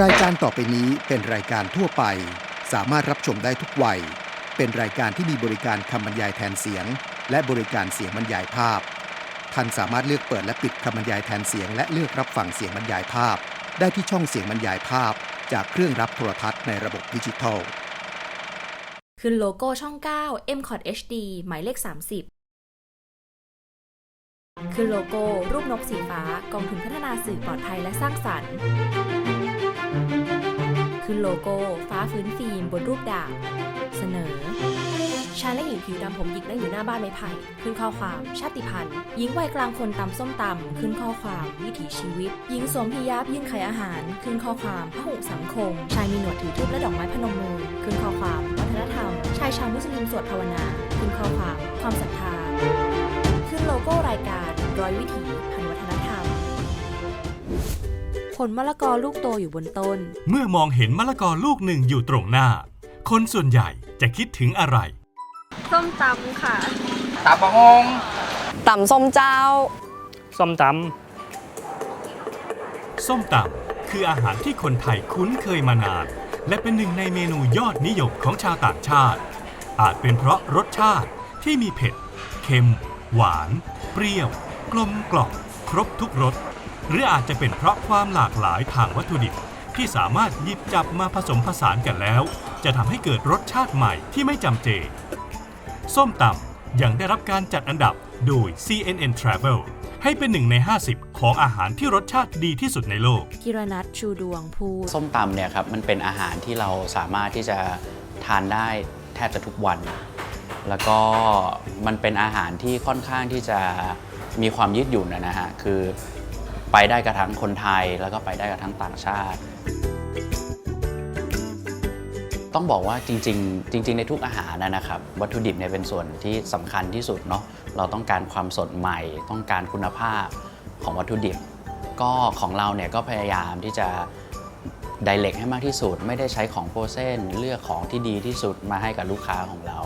รายการต่อไปนี้เป็นรายการทั่วไป สามารถรับชมได้ทุกวัย เป็นรายการที่มีบริการคำบรรยายแทนเสียง และบริการเสียงบรรยายภาพ ท่านสามารถเลือกเปิดและปิดคำบรรยายแทนเสียง และเลือกรับฟังเสียงบรรยายภาพ ได้ที่ช่องเสียงบรรยายภาพ จากเครื่องรับโทรทัศน์ในระบบดิจิทัล ขึ้นโลโก้ช่อง 9 m c o t HD หมายเลข 30 ขึ้นโลโก้ รูปนกสีฟ้า กองทุนพัฒนาสื่อปลอดภัยและสร้างสรรค์ ขึ้นโลโก้ ฟ้าฟื้นฟิล์มบนรูปดาบเสนอชายและหญิงผิวดำผมหยิกนั่งอยู่หน้าบ้านไม้ไผ่ขึ้นข้อความ ชาติพันธุ์หญิงวัยกลางคนตำส้มตำขึ้นข้อความ วิถีชีวิตหญิงสวมพิยาบยืนขายอาหาร ขึ้นข้อความพหุสังคม ชายมีหนวดถือทูบและดอกไม้พนมมือ ขึ้นข้อความ วัฒนธรรม ชายชาวมุสลิมสวดภาวนา ขึ้นข้อความ ความศรัทธา ขึ้นโลโก้รายการร้อยวิถี ลมะละกอลูกโตอยู่บนต้น เมื่อมองเห็นมะละกอลูกหนึ่งอยู่ตรงหน้า คนส่วนใหญ่จะคิดถึงอะไร ส้มตำค่ะตับะฮงต่ำส้มเจ้า ส้มตส้มตำคืออาหารที่คนไทยคุ้นเคยมานาน และเป็นหนึ่งในเมนูยอดนิยมของชาวต่างชาติ อาจเป็นเพราะรสชาติที่มีเผ็ด เค็ม หวาน เปรี้ยว กลมกล่อมครบทุกรส หรืออาจจะเป็นเพราะความหลากหลายทางวัตถุดิบ ที่สามารถหยิบจับมาผสมผสานกันแล้ว จะทำให้เกิดรสชาติใหม่ที่ไม่จำเจ ส้มตำยังได้รับการจัดอันดับโดย CNN Travel ให้เป็นหนึ่งใน 50 ของอาหารที่รสชาติดีที่สุดในโลก กิรนัทชูดวงพูด ส้มตำเนี่ยครับมันเป็นอาหารที่เราสามารถที่จะทานได้แทบจะทุกวัน แล้วก็มันเป็นอาหารที่ค่อนข้างที่จะมีความยืดหยุ่นนะนะฮะคือ ไปได้กระทั้งคนไทยแล้วก็ไปได้กระทั้งต่างชาติ ต้องบอกว่าจริง ๆ จริง ๆ ในทุกอาหารนะครับ วัตถุดิบเนี่ยเป็นส่วนที่สำคัญที่สุดเนาะเราต้องการความสดใหม่ ต้องการคุณภาพของวัตถุดิบ ก็ของเราเนี่ยก็พยายามที่จะไดเ c กให้มากที่สุด ไม่ได้ใช้ของโปรเซนเลือกของที่ดีที่สุดมาให้กับลูกค้าของเรา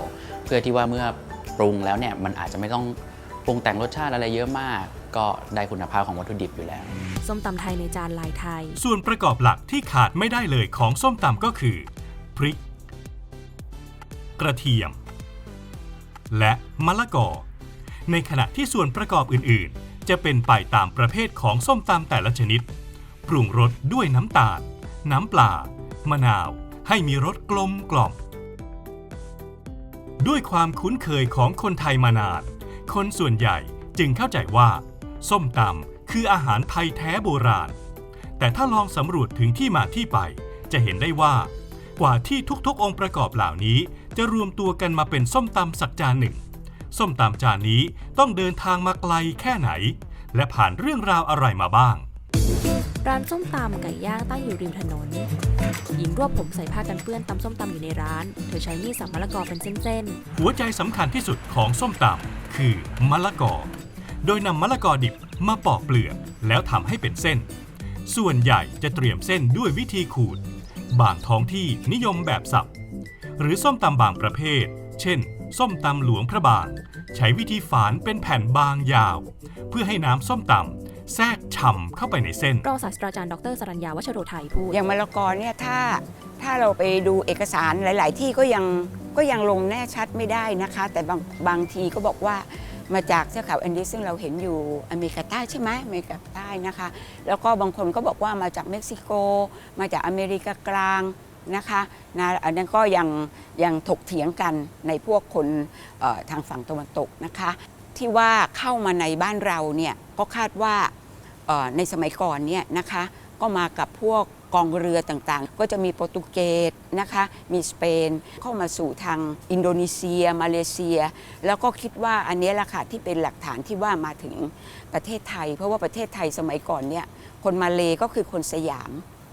เพื่อที่ว่าเมื่อปรุงแล้วเนี่ยมันอาจจะไม่ต้องปรุงแต่งรสชาติอะไรเยอะมาก ก็ได้คุณภาพของวัตถุดิบอยู่แล้ว ส้มตำไทยในจานลายไทย ส่วนประกอบหลักที่ขาดไม่ได้เลยของส้มตำก็คือ พริก กระเทียม และมะละกอ ในขณะที่ส่วนประกอบอื่นๆ จะเป็นไปตามประเภทของส้มตำแต่ละชนิด ปรุงรสด้วยน้ำตาล น้ำปลา มะนาว ให้มีรสกลมกล่อม ด้วยความคุ้นเคยของคนไทยมานานคนส่วนใหญ่จึงเข้าใจว่า ส้มตำคืออาหารไทยแท้โบราณ แต่ถ้าลองสำรวจถึงที่มาที่ไป จะเห็นได้ว่า กว่าที่ทุกๆ องค์ประกอบเหล่านี้จะรวมตัวกันมาเป็นส้มตำสักจานหนึ่ง ส้มตำจานนี้ต้องเดินทางมาไกลแค่ไหน และผ่านเรื่องราวอะไรมาบ้าง ร้านส้มตำไก่ย่างตั้งอยู่ริมถนน หญิงรวบผมใส่ผ้ากันเปื้อนตำส้มตำอยู่ในร้าน เธอใช้มีดสับมะละกอเป็นเส้นหัวใจสำคัญที่สุดของส้มตำคือมะละกอ โดยนำมะละกอดิบมาปอกเปลือกแล้วทำให้เป็นเส้น ส่วนใหญ่จะเตรียมเส้นด้วยวิธีขูด บางท้องที่นิยมแบบสับ หรือส้มตำบางประเภท เช่น ส้มตำหลวงพระบาง ใช้วิธีฝานเป็นแผ่นบางยาว เพื่อให้น้ำส้มตำแทรกฉ่ำเข้าไปในเส้นๆรองศาสตราจารย์ดรสรัญญาวัชโรไทยพูด อย่างมะละกอเนี่ยถ้าถ้าเราไปดูเอกสารหลาย ๆ ที่ก็ยังก็ยังลงแน่ชัดไม่ได้นะคะ แต่บางบางทีก็บอกว่า มาจากเทือกเขาแอนดีซึ่งเราเห็นอยู่อเมริกาใต้ใช่ไหมอเมริกาใต้นะคะ แล้วก็บางคนก็บอกว่ามาจากเม็กซิโก มาจากอเมริกากลางนะคะนะอันนั้นก็ยังยังถกเถียงกันในพวกคนทางฝั่งตะวันตกนะคะ ที่ว่าเข้ามาในบ้านเราเนี่ยก็คาดว่าในสมัยก่อนเนี่ยนะคะก็มากับพวกกองเรือต่างๆ ก็จะมีโปรตุเกสนะคะมีสเปนเข้ามาสู่ทางอินโดนีเซีย มาเลเซีย แล้วก็คิดว่าอันเนี้ยแหละค่ะที่เป็นหลักฐานที่ว่ามาถึงประเทศไทย เพราะว่าประเทศไทยสมัยก่อนเนี่ยคนมาเลก็คือคนสยาม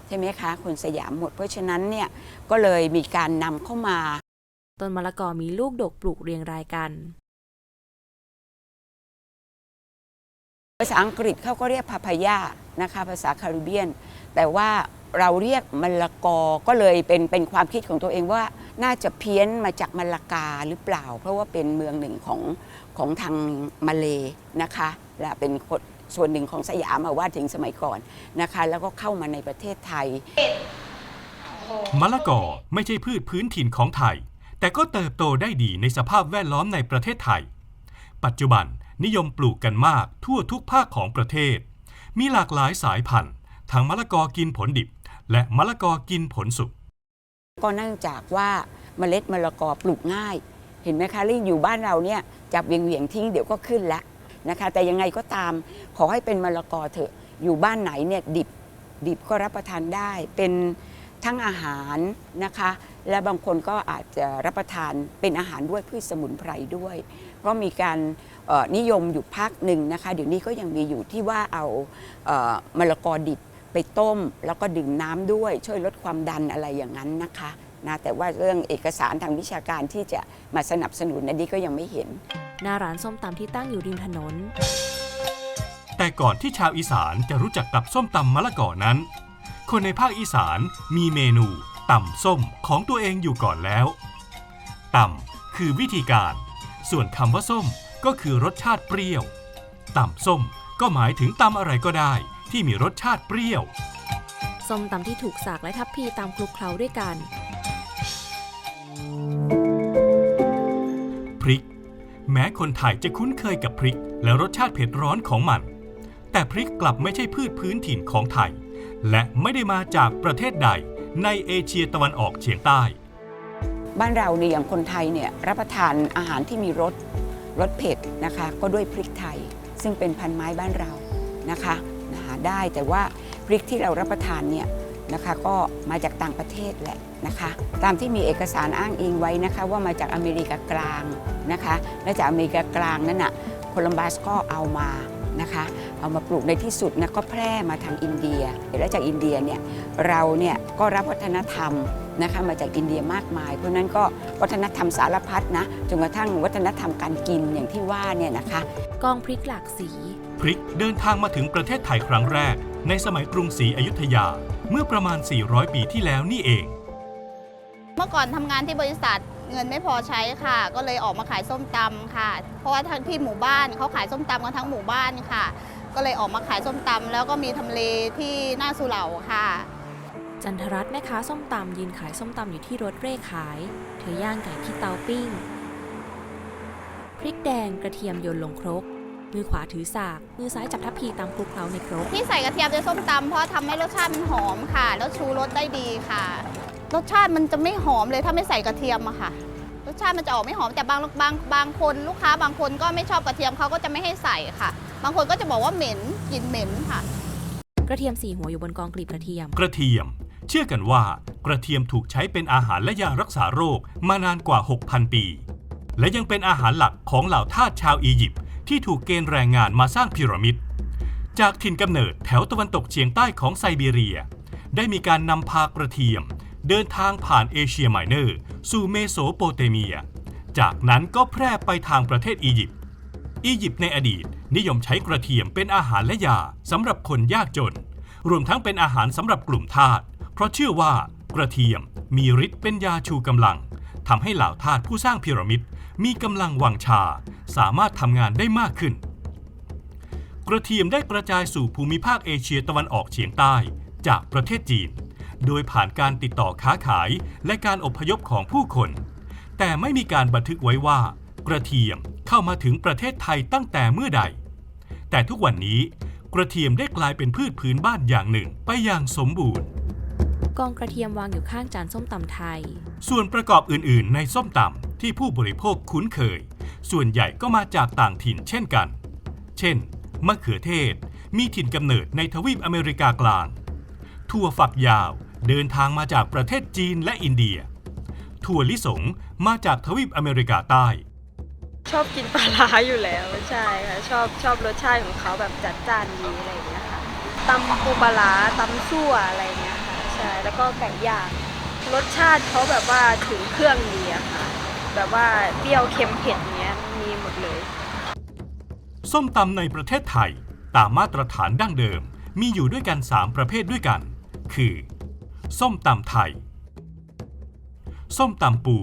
ใช่ไหมคะคนสยามหมด เพราะฉะนั้นเนี่ยก็เลยมีการนำเข้ามาต้นมะละกอมีลูกดกปลูกเรียงรายกันภาษาอังกฤษเขาก็เรียกพาพายานะคะภาษาคาริเบียน แต่ว่า เราเรียกมะละกอก็เลยเป็นเป็นความคิดของตัวเองว่าน่าจะเพี้ยนมาจากมะละกาหรือเปล่า เพราะว่าเป็นเมืองหนึ่งของของทางมาเลนะคะ และเป็นคนส่วนหนึ่งของสยามมาว่าถึงสมัยก่อนนะคะ แล้วก็เข้ามาในประเทศไทย มะละกอไม่ใช่พืชพื้นถิ่นของไทย แต่ก็เติบโตได้ดีในสภาพแวดล้อมในประเทศไทย ปัจจุบันนิยมปลูกกันมากทั่วทุกภาคของประเทศ มีหลากหลายสายพันธุ์ทั้งมะละกอกินผลดิบ และมะละกอกินผลสุก ก็เนื่องจากว่าเมล็ดมะละกอปลูกง่าย เห็นไหมคะลี่อยู่บ้านเราเนี่ยจับเวียงเวียงทิ้งเดี๋ยวก็ขึ้นแล้วนะคะ แต่ยังไงก็ตามขอให้เป็นมะละกอเถอะ อยู่บ้านไหนเนี่ยดิบดิบก็รับประทานได้เป็นทั้งอาหารนะคะ และบางคนก็อาจจะรับประทานเป็นอาหารด้วยพืชสมุนไพรด้วยก็มีการนิยมอยู่พักหนึ่งนะคะ เดี๋ยวนี้ก็ยังมีอยู่ที่ว่าเอาเอ่อมะละกอดิบ ไปต้มแล้วก็ดื่มน้ำด้วย ช่วยลดความดันอะไรอย่างนั้นนะคะนะแต่ว่าเรื่องเอกสารทางวิชาการที่จะมาสนับสนุนอันนี้ก็ยังไม่เห็น หน้าร้านส้มตำที่ตั้งอยู่ริมถนน แต่ก่อนที่ชาวอีสานจะรู้จักกับส้มตำมะละกอนั้น คนในภาคอีสานมีเมนูตำส้มของตัวเองอยู่ก่อนแล้วตำคือวิธีการ ส่วนคำว่าส้มก็คือรสชาติเปรี้ยวตำส้มก็หมายถึงตำอะไรก็ได้ ที่มีรสชาติเปรี้ยว ส้มตำที่ถูกสากและทับพีตามคลุกเคล้าด้วยกัน พริก แม้คนไทยจะคุ้นเคยกับพริก และรสชาติเผ็ดร้อนของมัน แต่พริกกลับไม่ใช่พืชพื้นถิ่นของไทย และไม่ได้มาจากประเทศใดในเอเชียตะวันออกเฉียงใต้ บ้านเราเนี่ยอย่างคนไทยเนี่ยรับประทานอาหารที่มีรสรสเผ็ดนะคะ ก็ด้วยพริกไทย ซึ่งเป็นพันไม้บ้านเรานะคะหา ได้ แต่ว่าพริกที่เรารับประทานเนี่ยนะคะก็มาจากต่างประเทศแหละนะคะตามที่มีเอกสารอ้างอิงไว้นะคะว่ามาจากอเมริกากลางนะคะและจากอเมริกากลางนั่นน่ะโคลัมบัสก็เอามานะคะเอามาปลูกในที่สุดนะก็แพร่มาทางอินเดีย และจากอินเดียเนี่ยเราเนี่ยก็รับวัฒนธรรมนะคะมาจากอินเดียมากมาย เพราะฉะนั้นก็วัฒนธรรมสารพัดนะจนกระทั่งวัฒนธรรมการกินอย่างที่ว่าเนี่ยนะคะกองพริกหลากสีพริกเดินทางมาถึงประเทศไทยครั้งแรก ในสมัยกรุงศรีอยุธยาเมื่อประมาณ 400 ปีที่แล้วนี่เอง เมื่อก่อนทำงานที่บริษัทเงินไม่พอใช้ค่ะ ก็เลยออกมาขายส้มตำค่ะ เพราะว่าทั้งที่หมู่บ้านเขาขายส้มตำกันทั้งหมู่บ้านค่ะ ก็เลยออกมาขายส้มตำแล้วก็มีทำเลที่หน้าสุเหร่าค่ะ จันทรัตน์แม่ค้าส้มตำยืนขายส้มตำอยู่ที่รถเร่ขาย เธอย่างไก่ที่เตาปิ้ง พริกแดงกระเทียมโยนลงครก มือขวาถือสาก มือซ้ายจับทัพพีตามคลุกเคล้าในครกที่ใส่กระเทียมในส้มตำเพราะทำให้รสชาติมันหอมค่ะ แล้วชูรสได้ดีค่ะ รสชาติมันจะไม่หอมเลยถ้าไม่ใส่กระเทียมอะค่ะ รสชาติมันจะออกไม่หอมแต่บางบางบางคนลูกค้าบางคนก็ไม่ชอบกระเทียมเขาก็จะไม่ให้ใส่ค่ะ บางคนก็จะบอกว่าเหม็นกลิ่นเหม็นค่ะ กระเทียมสี่หัวอยู่บนกองกลีบกระเทียม กระเทียม เชื่อกันว่ากระเทียมถูกใช้เป็นอาหารและยารักษาโรคมานานกว่า 6,000 ปี และยังเป็นอาหารหลักของเหล่าทาสชาวอียิปต์ ที่ถูกเกณฑ์แรงงานมาสร้างพีระมิด จากถิ่นกำเนิดแถวตะวันตกเฉียงใต้ของไซบีเรีย ได้มีการนำพากระเทียม เดินทางผ่านเอเชียไมเนอร์ สู่เมโสโปเตเมีย จากนั้นก็แพร่ไปทางประเทศอียิปต์ อียิปต์ในอดีตนิยมใช้กระเทียมเป็นอาหารและยาสำหรับคนยากจน รวมทั้งเป็นอาหารสำหรับกลุ่มทาส เพราะเชื่อว่ากระเทียมมีฤทธิ์เป็นยาชูกำลัง ทำให้เหล่าทาสผู้สร้างพีระมิดมีกำลังวังชา สามารถทำงานได้มากขึ้น กระเทียมได้กระจายสู่ภูมิภาคเอเชียตะวันออกเฉียงใต้ จากประเทศจีน โดยผ่านการติดต่อค้าขายและการอพยพของผู้คน แต่ไม่มีการบันทึกไว้ว่า กระเทียมเข้ามาถึงประเทศไทยตั้งแต่เมื่อใด แต่ทุกวันนี้กระเทียมได้กลายเป็นพืชพื้นบ้านอย่างหนึ่งไปอย่างสมบูรณ์ กองกระเทียมวางอยู่ข้างจานส้มตำไทย ส่วนประกอบอื่นๆ ในส้มตำที่ผู้บริโภคคุ้นเคย ส่วนใหญ่ก็มาจากต่างถิ่นเช่นกัน เช่น มะเขือเทศ มีถิ่นกำเนิดในทวีปอเมริกากลาง ถั่วฝักยาวเดินทางมาจากประเทศจีนและอินเดีย ถั่วลิสงมาจากทวีปอเมริกาใต้ ชอบกินปลาร้าอยู่แล้วใช่ค่ะชอบชอบรสชาติของเขาแบบจัดจ้านดีอะไรอย่างเงี้ยค่ะตำปูปลาร้าตำซั่วอะไรอย่างเงี้ยค่ะใช่แล้วก็ไก่ย่างรสชาติเขาแบบว่าถึงเครื่องดีอะค่ะ แบบว่าเปรี้ยวเค็มเผ็ดเงี้ยมีหมดเลย ส้มตำในประเทศไทยตามมาตรฐานดั้งเดิมมีอยู่ด้วยกัน 3 ประเภทด้วยกัน คือ ส้มตำไทย ส้มตำปู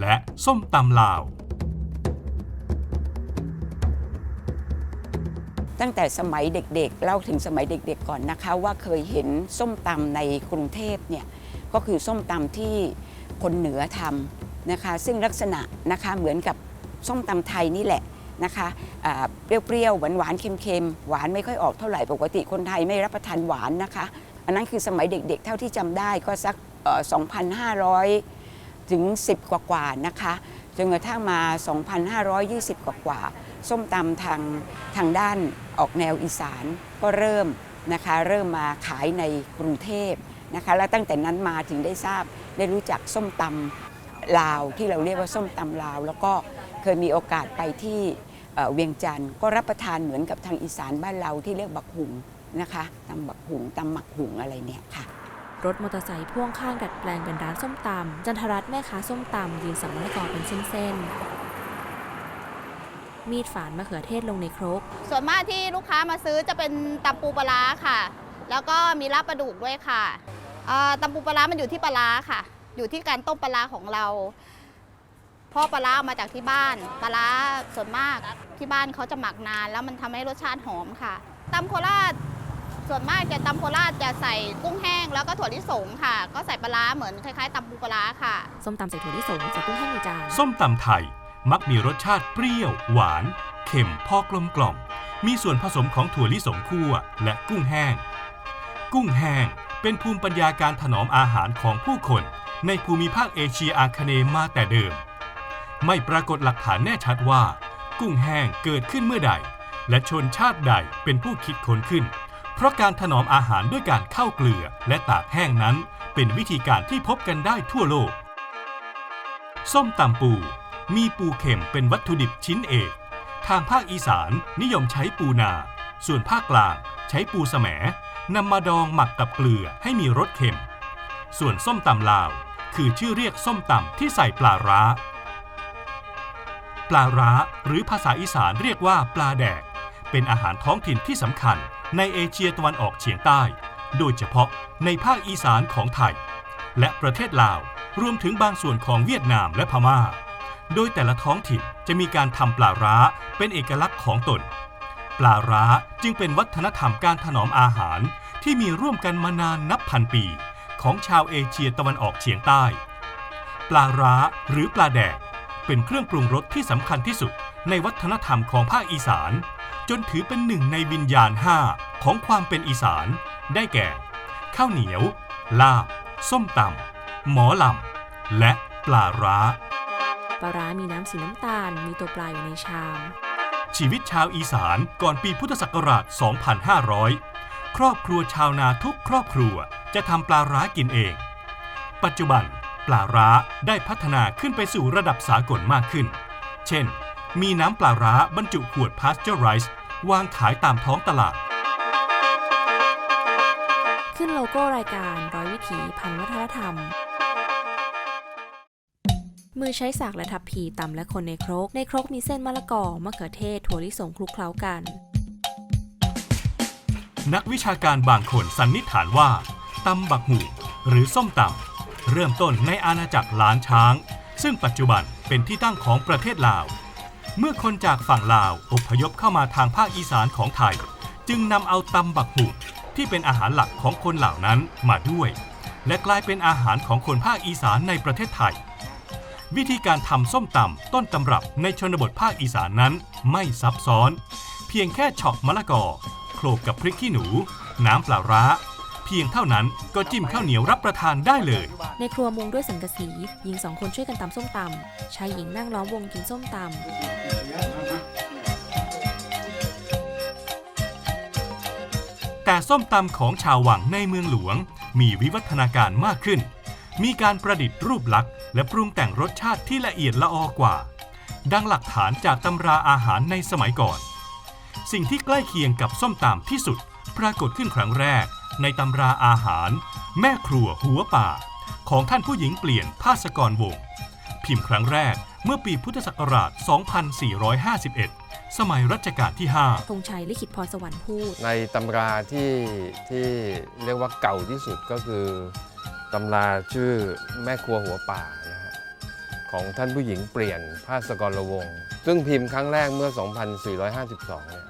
และส้มตำลาว ตั้งแต่สมัยเด็กๆเล่าถึงสมัยเด็กๆก่อนนะคะ ว่าเคยเห็นส้มตำในกรุงเทพเนี่ยก็คือส้มตำที่คนเหนือทำนะคะ ซึ่งลักษณะนะคะเหมือนกับส้มตำไทยนี่แหละนะคะเปรี้ยวๆหวานๆเค็มๆหวานไม่ค่อยออกเท่าไหร่ปกติคนไทยไม่รับประทานหวานนะคะ อันนั้นคือสมัยเด็กๆ เท่าที่จำได้ก็สัก 2,500 ถึง 10 กว่ากว่าๆนะคะจนกระทั่งมา 2,520 กว่ากว่าๆ ส้มตำทางทางด้านออกแนวอีสานก็เริ่มนะคะเริ่มมาขายในกรุงเทพนะคะแล้วตั้งแต่นั้นมาถึงได้ทราบได้รู้จักส้มตำลาวที่เราเรียกว่าส้มตำลาว แล้วก็เคยมีโอกาสไปที่เวียงจันทร์ก็รับประทานเหมือนกับทางอีสานบ้านเราที่เรียกบักหุงนะคะตำบักหุงตำหมักหุงอะไรเนี่ยค่ะรถมอเตอร์ไซค์พ่วงข้างดัดแปลงเป็นร้านส้มตำจันทรัตน์แม่ค้าส้มตำยืนสับมะละกอเป็นเส้นๆ มีดฝานมะเขือเทศลงในครก ส่วนมากที่ลูกค้ามาซื้อจะเป็นตำปูปลาร้าค่ะ แล้วก็มีลาบปลาดุกด้วยค่ะเอ่อตำปูปลาร้ามันอยู่ที่ปลาร้าค่ะ อยู่ที่การต้มปลาร้าของเราเพ่อปลาร้าเอามาจากที่บ้านปลาร้าส่วนมากที่บ้านเขาจะหมักนาน แล้วมันทำให้รสชาติหอมค่ะตำโคราชส่วนมากจะตำโคราชจะใส่กุ้งแห้งแล้วก็ถั่วลิสงค่ะ ก็ใส่ปลาร้าเหมือนคล้ายๆตำปูปลาร้าค่ะ ส้มตำใส่ถั่วลิสงใส่กุ้งแห้งในจาน ส้มตำไทย มักมีรสชาติเปรี้ยว หวาน เค็มพอกลมกล่อม มีส่วนผสมของถั่วลิสงคั่วและกุ้งแห้ง กุ้งแห้งเป็นภูมิปัญญาการถนอมอาหารของผู้คน ในภูมิภาคเอเชียอาคเนย์มาแต่เดิม ไม่ปรากฏหลักฐานแน่ชัดว่า กุ้งแห้งเกิดขึ้นเมื่อใด และชนชาติใดเป็นผู้คิดค้นขึ้น เพราะการถนอมอาหารด้วยการเข้าเกลือและตากแห้งนั้น เป็นวิธีการที่พบกันได้ทั่วโลก ส้มตำปู มีปูเข็มเป็นวัตถุดิบชิ้นเอก ทางภาคอีสานนิยมใช้ปูนา ส่วนภาคกลางใช้ปูแสมนำมาดองหมักกับเกลือให้มีรสเค็ม ส่วนส้มตำลาว คือชื่อเรียกส้มตำที่ใส่ปลาร้า ปลาร้าหรือภาษาอีสานเรียกว่าปลาแดก เป็นอาหารท้องถิ่นที่สำคัญในเอเชียตะวันออกเฉียงใต้ โดยเฉพาะในภาคอีสานของไทย และประเทศลาว รวมถึงบางส่วนของเวียดนามและพม่า โดยแต่ละท้องถิ่นจะมีการทำปลาร้าเป็นเอกลักษณ์ของตน ปลาร้าจึงเป็นวัฒนธรรมการถนอมอาหารที่มีร่วมกันมานานนับพันปี ของชาวเอเชียตะวันออกเฉียงใต้ ปลาร้าหรือปลาแดก เป็นเครื่องปรุงรสที่สำคัญที่สุดในวัฒนธรรมของภาคอีสาน จนถือเป็นหนึ่งในวิญญาณห้าของความเป็นอีสาน ได้แก่ ข้าวเหนียว ลาบ ส้มตำหมอลำ และปลาร้า ปลาร้ามีน้ำสีน้ำตาล มีตัวปลาอยู่ในชาม ชีวิตชาวอีสานก่อนปีพุทธศักราช 2500 ครอบครัวชาวนาทุกครอบครัวจะทำปลาร้ากินเอง ปัจจุบันปลาร้าได้พัฒนาขึ้นไปสู่ระดับสากลมากขึ้น เช่น มีน้ำปลาร้าบรรจุขวดพาสเจอร์ไรส์วางขายตามท้องตลาด ขึ้นโลโก้รายการร้อยวิถีพันวัฒนธรรม มือใช้สากและทับพีตำและคนในครก ในครกมีเส้นมะละกอมะเขือเทศถั่วลิสงคลุกเคล้ากัน นักวิชาการบางคนสันนิษฐานว่าตำบักหูหรือส้มตำเริ่มต้นในอาณาจักรล้านช้าง ซึ่งปัจจุบันเป็นที่ตั้งของประเทศลาว เมื่อคนจากฝั่งลาวอพยพเข้ามาทางภาคอีสานของไทย จึงนำเอาตำบักหูที่เป็นอาหารหลักของคนเหล่านั้นมาด้วย และกลายเป็นอาหารของคนภาคอีสานในประเทศไทย วิธีการทำส้มตำต้นตำรับในชนบทภาคอีสานนั้นไม่ซับซ้อน เพียงแค่เฉาะมะละกอโขลกกับพริกขี้หนู น้ำปลาร้า เพียงเท่านั้นก็จิ้มข้าวเหนียวรับประทานได้เลย ในครัวมุงด้วยสังกะสีหญิงสองคนช่วยกันตำส้มตำชายหญิงนั่งล้อมวงกินส้มตำแต่ส้มตำของชาววังในเมืองหลวงมีวิวัฒนาการมากขึ้น มีการประดิษฐ์รูปลักษณ์และปรุงแต่งรสชาติที่ละเอียดละออกว่า ดังหลักฐานจากตำราอาหารในสมัยก่อน สิ่งที่ใกล้เคียงกับส้มตำที่สุด ปรากฏขึ้นครั้งแรก ในตำราอาหาร แม่ครัวหัวป่า ของท่านผู้หญิงเปลี่ยนภาสกรวงศ์พิมพ์ครั้งแรกเมื่อปีพุทธศักราช 2451 สมัยรัชกาลที่ 5 ธงชัยลิขิตพรสวรรค์พูด ในตำราที่ที่เรียกว่าเก่าที่สุดก็คือ ตำราชื่อแม่ครัวหัวป่านะฮะของท่านผู้หญิงเปลี่ยนภาสกรวงศ์ซึ่งพิมพ์ครั้งแรกเมื่อ 2452เนี่ย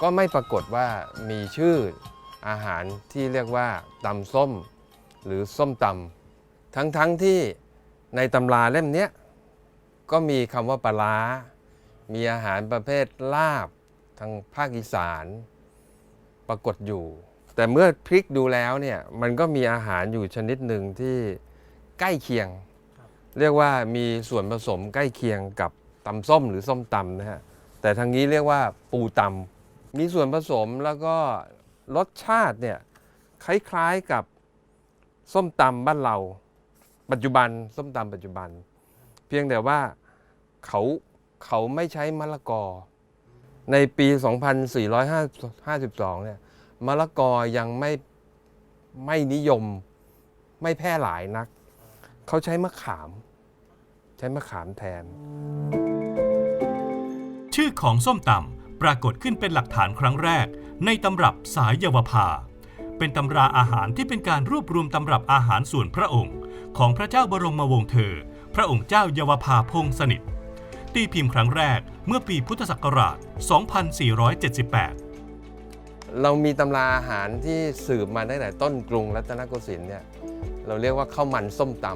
ก็ไม่ปรากฏว่ามีชื่ออาหารที่เรียกว่าตำส้มหรือส้มตำทั้งๆทที่ในตำราเล่มนี้ก็มีคำว่าปลาร้ามีอาหารประเภทลาบทางภาคอีสาน ปรากฏอยู่ แต่เมื่อพลิกดูแล้วเนี่ยมันก็มีอาหารอยู่ชนิดหนึ่งที่ใกล้เคียง เรียกว่ามีส่วนผสมใกล้เคียงกับตำส้มหรือส้มตำนะฮะแต่ทางนี้เรียกว่าปูตำมีส่วนผสมแล้วก็รสชาติเนี่ยคล้ายๆกับส้มตำบ้านเรา ปัจจุบันส้มตำปัจจุบัน เพียงแต่ว่าเขาเขาไม่ใช้มะละกอ ในปี 2452 เนี่ย มะละกอยังไม่ไม่นิยมไม่แพร่หลายนัก เขาใช้มะขาม ใช้มะขามแทน ชื่อของส้มตำปรากฏขึ้นเป็นหลักฐานครั้งแรก ในตำรับสายเยาวภา เป็นตำราอาหารที่เป็นการรวบรวมตำรับอาหารส่วนพระองค์ ของพระเจ้าบรมวงศ์เธอ พระองค์เจ้าเยาวภาพงษ์สนิทตีพิมพ์ครั้งแรกเมื่อปีพุทธศักราช 2478 เรามีตำราอาหารที่สืบมาตั้งแต่ต้นกรุงรัตนโกสินทร์เนี่ยเราเรียกว่าข้าวมันส้มต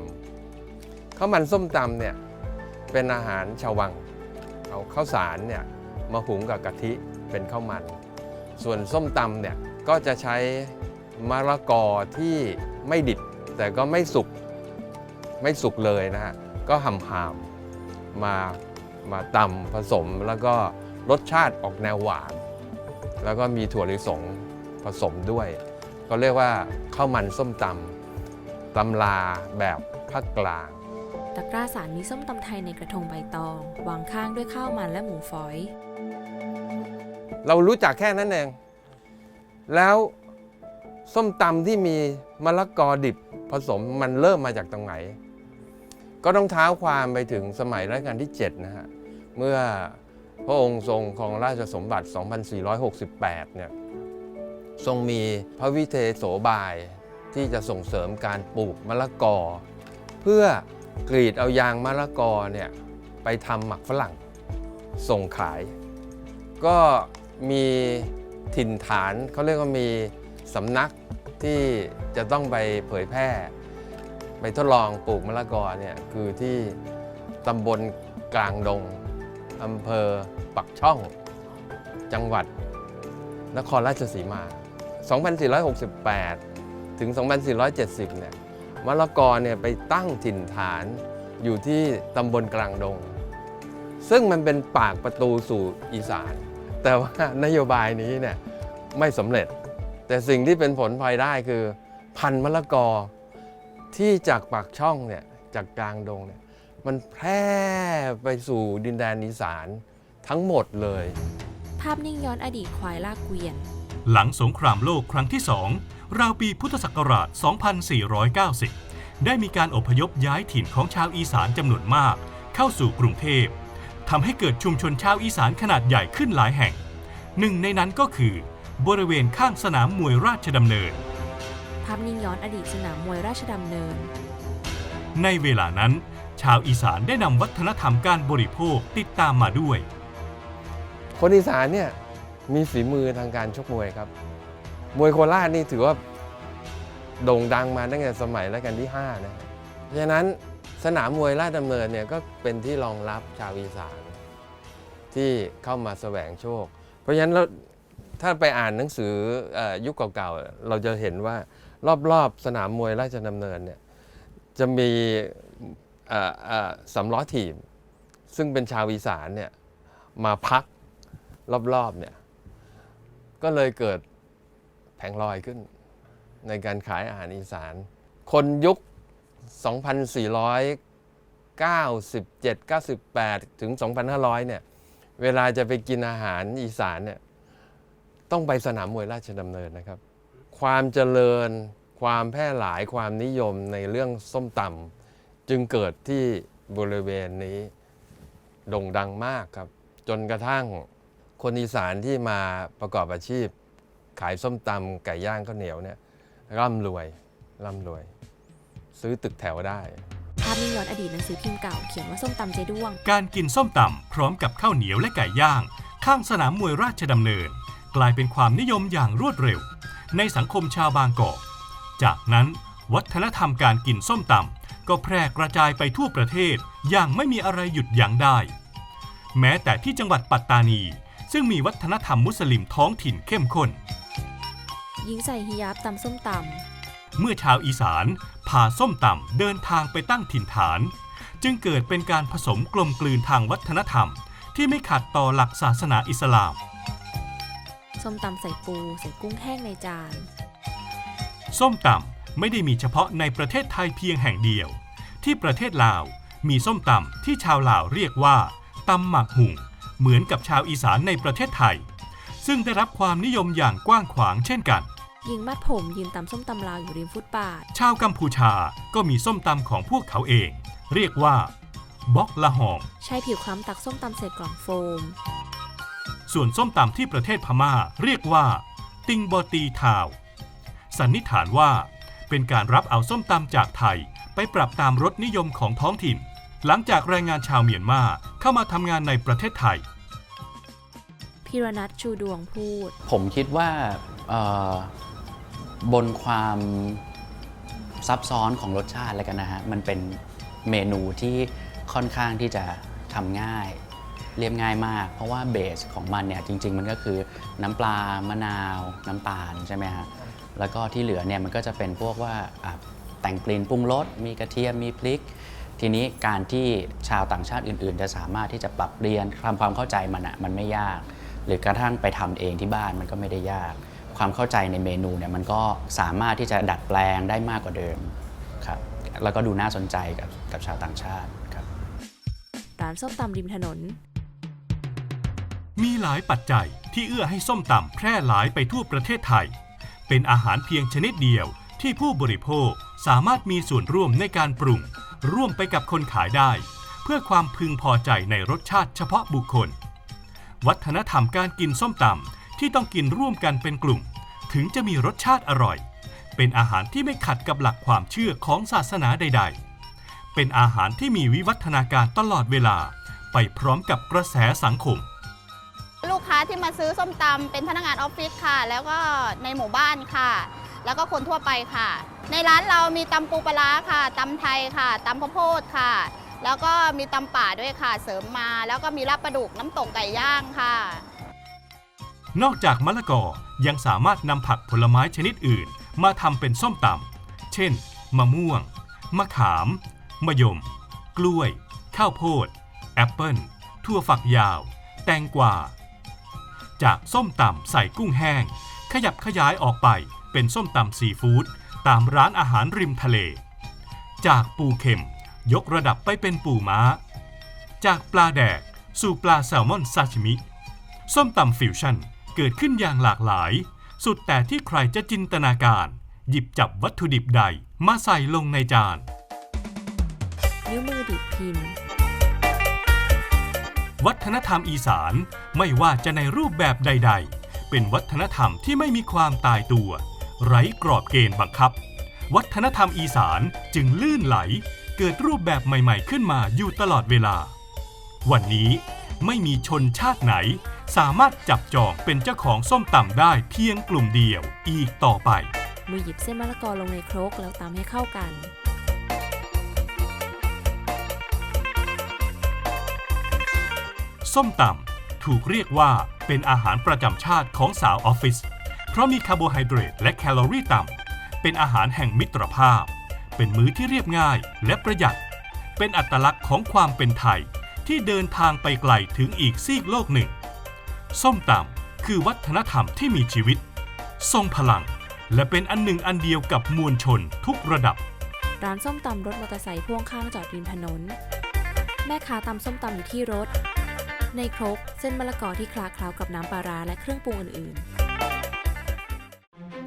ำข้าวมันส้มตำเนี่ยเป็นอาหารชาววัง เอาข้าวสารเนี่ยมาหุงกับกะทิเป็นข้าวมัน ส่วนส้มตำเนี่ยก็จะใช้มะละกอที่ไม่ดิบแต่ก็ไม่สุกไม่สุกเลยนะฮะก็หำหามมามาตำผสมแล้วก็รสชาติออกแนวหวาน แล้วก็มีถั่วลิสงผสมด้วย ก็เรียกว่าข้าวมันส้มตำตำลาแบบภาคกลาง ตะกร้าสารมีส้มตำไทยในกระทงใบตอง วางข้างด้วยข้าวมันและหมูฝอย เรารู้จักแค่นั้นเอง แล้วส้มตำที่มีมะละกอดิบผสมมันเริ่มมาจากตรงไหน ก็ต้องเท้าความไปถึงสมัยรัชกาลที่ 7 นะฮะ เมื่อ พระองค์ทรงครองราชสมบัติ 2468 เนี่ย ทรงมีพระวิเทโสบายที่จะส่งเสริมการปลูกมะละกอ เพื่อกรีดเอายางมะละกอเนี่ยไปทำหมักฝรั่งส่งขาย ก็มีถิ่นฐานเขาเรียกว่ามีสำนักที่จะต้องไปเผยแพร่ ไปทดลองปลูกมะละกอเนี่ยคือที่ตำบลกลางดง อำเภอปักช่อง จังหวัด นครราชสีมา 2468 ถึง 2470 เนี่ยมะละกอเนี่ยไปตั้งถิ่นฐานอยู่ที่ตำบลกลางดง ซึ่งมันเป็นปากประตูสู่อีสาน แต่ว่านโยบายนี้เนี่ยไม่สำเร็จ แต่สิ่งที่เป็นผลพลอยได้คือ พันธุ์มะละกอที่จากปากช่องเนี่ยจากกลางดงเนี่ย มันแพร่ไปสู่ดินแดนอีสานทั้งหมดเลย ภาพนิ่งย้อนอดีตควายลากเกวียน หลังสงครามโลกครั้งที่สองราวปีพุทธศักราช 2490 ได้มีการอพยพย้ายถิ่นของชาวอีสานจำนวนมาก เข้าสู่กรุงเทพทำให้เกิดชุมชนชาวอีสานขนาดใหญ่ขึ้นหลายแห่ง หนึ่งในนั้นก็คือบริเวณข้างสนามมวยราชดำเนิน ภาพนิ่งย้อนอดีตสนามมวยราชดำเนิน ในเวลานั้น ชาวอีสานได้นำวัฒนธรรมการบริโภคติดตามมาด้วย คนอีสานเนี่ยมีฝีมือทางการชกมวยครับ มวยโคราชนี่ถือว่าโด่งดังมาตั้งแต่สมัยรัชกาลที่5นะเพราะฉะนั้นสนามมวยราชดำเนินเนี่ยก็เป็นที่รองรับชาวอีสานที่เข้ามาแสวงโชค เพราะฉะนั้นเราถ้าไปอ่านหนังสืออยุคเก่าๆ เราจะเห็นว่ารอบๆสนามมวยราชดำเนินเนี่ยจะมี สำล้อถีบซึ่งเป็นชาวอีสานเนี่ยมาพักรอบๆเนี่ยก็เลยเกิดแผงลอยขึ้น ในการขายอาหารอีสาน คนยุค 2,497 98 ถึง 2,500 เนี่ยเวลาจะไปกินอาหารอีสานเนี่ยต้องไปสนามมวยราชดำเนินนะครับ ความเจริญความแพร่หลายความนิยมในเรื่องส้มตำ จึงเกิดที่บริเวณนี้โด่งดังมากครับ จนกระทั่งคนอีสานที่มาประกอบอาชีพ ขายส้มตำไก่ย่างข้าวเหนียวเนี่ยร่ำรวยร่ำรวย ซื้อตึกแถวได้ภาพนิ่งย้อนอดีตหนังสือพิมพ์เก่าเขียนว่าส้มตำเจด้วง การกินส้มตำพร้อมกับข้าวเหนียวและไก่ย่าง ข้างสนามมวยราชดำเนิน กลายเป็นความนิยมอย่างรวดเร็ว ในสังคมชาวบางกอกจากนั้นวัฒนธรรมการกินส้มตำ ก็แพร่กระจายไปทั่วประเทศอย่างไม่มีอะไรหยุดยั้งได้ แม้แต่ที่จังหวัดปัตตานี ซึ่งมีวัฒนธรรมมุสลิมท้องถิ่นเข้มข้นหญิงใส่ฮิญาบตำส้มตเมื่อชาวอีสานพาส้มตำเดินทางไปตั้งถิ่นฐาน จึงเกิดเป็นการผสมกลมกลืนทางวัฒนธรรม ที่ไม่ขัดต่อหลักศาสนาอิสลามำส้มตำใส่ปู ใส่กุ้งแห้งในจาน ส้มตำ ไม่ได้มีเฉพาะในประเทศไทยเพียงแห่งเดียว ที่ประเทศลาวมีส้มตำที่ชาวลาวเรียกว่าตำหมักหุ่ง เหมือนกับชาวอีสานในประเทศไทย ซึ่งได้รับความนิยมอย่างกว้างขวางเช่นกันหญิงมัดผมยืนตำส้มตำลาวอยู่ริมฟุตบาท ชาวกัมพูชาก็มีส้มตำของพวกเขาเอง เรียกว่าบ็อกละหองใช้ผิวคล้ำตักส้มตำใส่กล่องโฟม ส่วนส้มตำที่ประเทศพม่าเรียกว่า ติงบอตีทาว สันนิษฐานว่า เป็นการรับเอาส้มตำจากไทย ไปปรับตามรสนิยมของท้องถิ่น หลังจากแรงงานชาวเมียนมาเข้ามาทำงานในประเทศไทยพิรนัทชูดวงพูด ผมคิดว่าเอ่อบนความซับซ้อนของรสชาติแล้วกันนะฮะ มันเป็นเมนูที่ค่อนข้างที่จะทำง่ายเรียบง่ายมาก เพราะว่าเบสของมันเนี่ยจริง ๆ มันก็คือน้ำปลามะนาว น้ำตาลใช่ไหมฮะ แล้วก็ที่เหลือเนี่ยมันก็จะเป็นพวกว่าอะแต่งกลิ่นปรุงรสมีกระเทียมมีพริก ทีนี้การที่ชาวต่างชาติอื่น ๆ จะสามารถที่จะปรับเปลี่ยนทำความเข้าใจมันอะมันไม่ยาก หรือกระทั่งไปทำเองที่บ้านมันก็ไม่ได้ยาก ความเข้าใจในเมนูเนี่ยมันก็สามารถที่จะดัดแปลงได้มากกว่าเดิมครับแล้วก็ดูน่าสนใจกับกับชาวต่างชาติครับร้านส้มตำริมถนน มีหลายปัจจัยที่เอื้อให้ส้มตำแพร่หลายไปทั่วประเทศไทย เป็นอาหารเพียงชนิดเดียวที่ผู้บริโภคสามารถมีส่วนร่วมในการปรุง ร่วมไปกับคนขายได้ เพื่อความพึงพอใจในรสชาติเฉพาะบุคคล วัฒนธรรมการกินส้มตำที่ต้องกินร่วมกันเป็นกลุ่ม ถึงจะมีรสชาติอร่อย เป็นอาหารที่ไม่ขัดกับหลักความเชื่อของศาสนาใด ๆ เป็นอาหารที่มีวิวัฒนาการตลอดเวลา ไปพร้อมกับกระแสสังคม ลูกค้าที่มาซื้อส้มตำเป็นพนักงานออฟฟิศค่ะ แล้วก็ในหมู่บ้านค่ะ แล้วก็คนทั่วไปค่ะ ในร้านเรามีตำปูปลาค่ะตำไทยค่ะตำข้าวโพดค่ะ แล้วก็มีตำป่าด้วยค่ะเสริมมา แล้วก็มีลาบปลาดุกน้ำตกไก่ย่างค่ะ นอกจากมะละกอยังสามารถนำผักผลไม้ชนิดอื่น มาทำเป็นส้มตำเช่น มะม่วง มะขาม มะยม กล้วย ข้าวโพด แอปเปิลถั่วฝักยาว แตงกวา จากส้มตำใส่กุ้งแห้ง ขยับขยายออกไปเป็นส้มตำซีฟู้ดตามร้านอาหารริมทะเล จากปูเข็มยกระดับไปเป็นปูม้า จากปลาแดกสู่ปลาแซลมอนซาชิมิ ส้มตำฟิวชั่นเกิดขึ้นอย่างหลากหลาย สุดแต่ที่ใครจะจินตนาการ หยิบจับวัตถุดิบใดมาใส่ลงในจาน นิ้วมือดีดพิมพ์ วัฒนธรรมอีสานไม่ว่าจะในรูปแบบใด ๆ เป็นวัฒนธรรมที่ไม่มีความตายตัว ไร้กรอบเกณฑ์บังคับ วัฒนธรรมอีสานจึงลื่นไหล เกิดรูปแบบใหม่ๆ ขึ้นมาอยู่ตลอดเวลา วันนี้ไม่มีชนชาติไหน สามารถจับจองเป็นเจ้าของส้มตำได้เพียงกลุ่มเดียวอีกต่อไป มือหยิบเส้นมะละกอลงในครกแล้วตำให้เข้ากัน ส้มตำถูกเรียกว่าเป็นอาหารประจำชาติของสาวออฟฟิศเพราะมีคาร์โบไฮเดรตและแคลอรี่ต่ำเป็นอาหารแห่งมิตรภาพ เป็นมื้อที่เรียบง่ายและประหยัด เป็นอัตลักษณ์ของความเป็นไทยที่เดินทางไปไกลถึงอีกซีกโลกหนึ่ง ส้มตำคือวัฒนธรรมที่มีชีวิต ทรงพลัง และเป็นอันหนึ่งอันเดียวกับมวลชนทุกระดับ ร้านส้มตำรถมอเตอร์ไซค์พ่วงข้างจอดริมถนน แม่ค้าตำส้มตำอยู่ที่รถ ในครก เส้นมะละกอที่คลาเคล้ากับน้ำปลาร้าและเครื่องปรุงอื่นๆ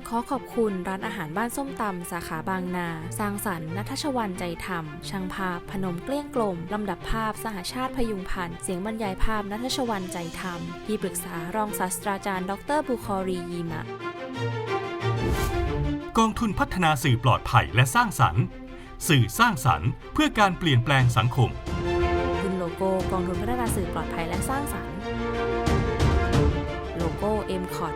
ขอขอบคุณร้านอาหารบ้านส้มตำสาขาบางนา สร้างสรรค์นัทชวันใจธรรม ช่างภาพ พนมเกลี้ยงกลม ลำดับภาพ สหชาติพยุงพันธ์เสียงบรรยายภาพนัทชวันใจธรรม ที่ปรึกษารองศาสตราจารย์ ดรบุคอรียีมะ กองทุนพัฒนาสื่อปลอดภัยและสร้างสรรค์ สื่อสร้างสรรค์ เพื่อการเปลี่ยนแปลงสังคม โก้กองทุนพัฒนาสื่อปลอดภัยและสร้างสรรค์ โลโก้ M c o t